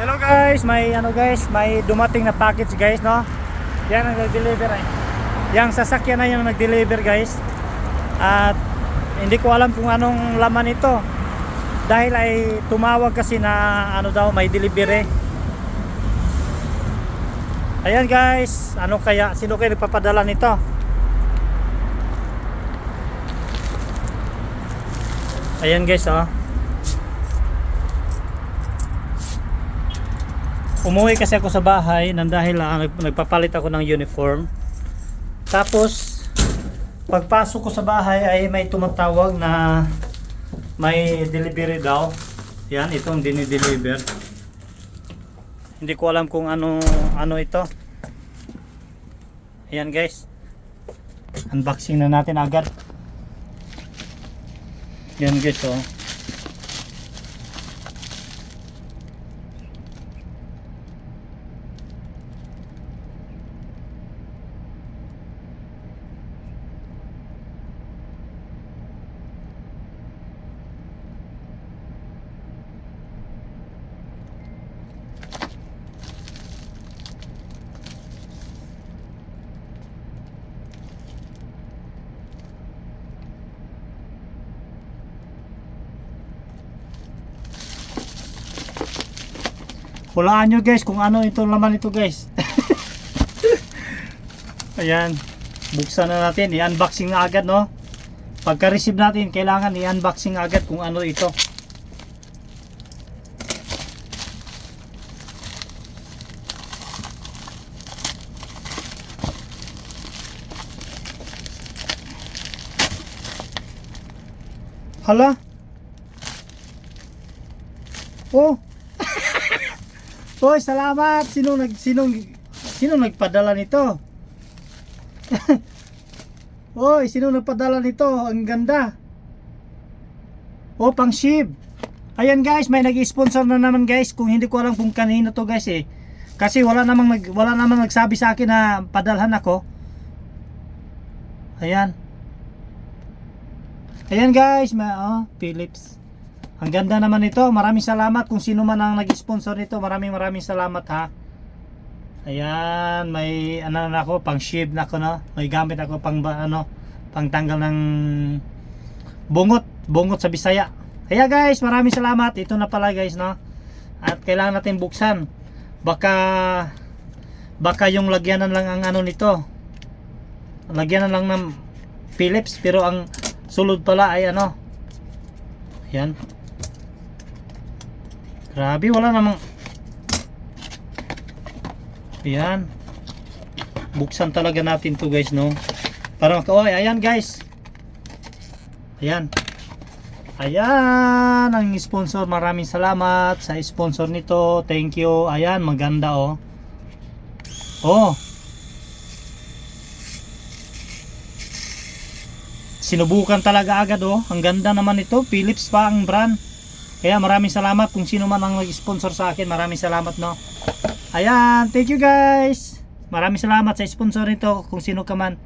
Hello guys, may ano guys, may dumating na package guys, no? Yan ang nag-deliver ay. Yang sasakyan na yung nag-deliver guys. At hindi ko alam kung anong laman ito. Dahil ay tumawag kasi na ano daw, may delivery. Ayan guys, ano kaya, sino kayo nagpapadala nito? Ayan guys, oh. Umuwi kasi ako sa bahay nang dahil ah, nag- nagpapalit ako ng uniform. Tapos, pagpasok ko sa bahay ay may tumatawag na may delivery daw. Yan, itong dinideliver. Hindi ko alam kung ano ano ito. Ayan guys. Unboxing na natin agad. Yan guys oh. Hulaan nyo guys kung ano ito laman ito guys. Ayan. Buksan na natin. I-unboxing na agad no. Pagka-receive natin, kailangan i-unboxing agad kung ano ito. Hala? Oh, Hoy, salamat. Sino nag sino sino nagpadala nito? Hoy, sino nagpadala nito? Ang ganda. Oh, pang ship. Ayan guys, may nag-sponsor na naman guys. Kung hindi ko alam kung kanino to guys eh. Kasi wala namang nag wala namang nagsabi sa akin na padalhan ako. Ayan. Ayan guys, ma oh, Philips. Ang ganda naman ito. Maraming salamat kung sino man ang nag-sponsor nito. Maraming maraming salamat ha. Ayan, may ano na ako, pang shield na ako no. May gamit ako pang ano, pang tanggal ng bungot, bungot sa Bisaya. Kaya guys, maraming salamat. Ito na pala guys no. At kailangan natin buksan. Baka baka yung lagyanan lang ang ano nito. Lagyanan lang ng Philips pero ang sulod pala ay ano. Ayan. Grabe, wala namang Ayan. Buksan talaga natin to guys, no? Para maka... Oh, ayan guys. Ayan. Ayan, ang sponsor. Maraming salamat sa sponsor nito. Thank you. Ayan, maganda oh. Oh. Sinubukan talaga agad oh. Ang ganda naman ito. Philips pa ang brand. Kaya maraming salamat kung sino man ang nag-sponsor sa akin. Maraming salamat no. Ayan, thank you guys. Maraming salamat sa sponsor nito kung sino ka man.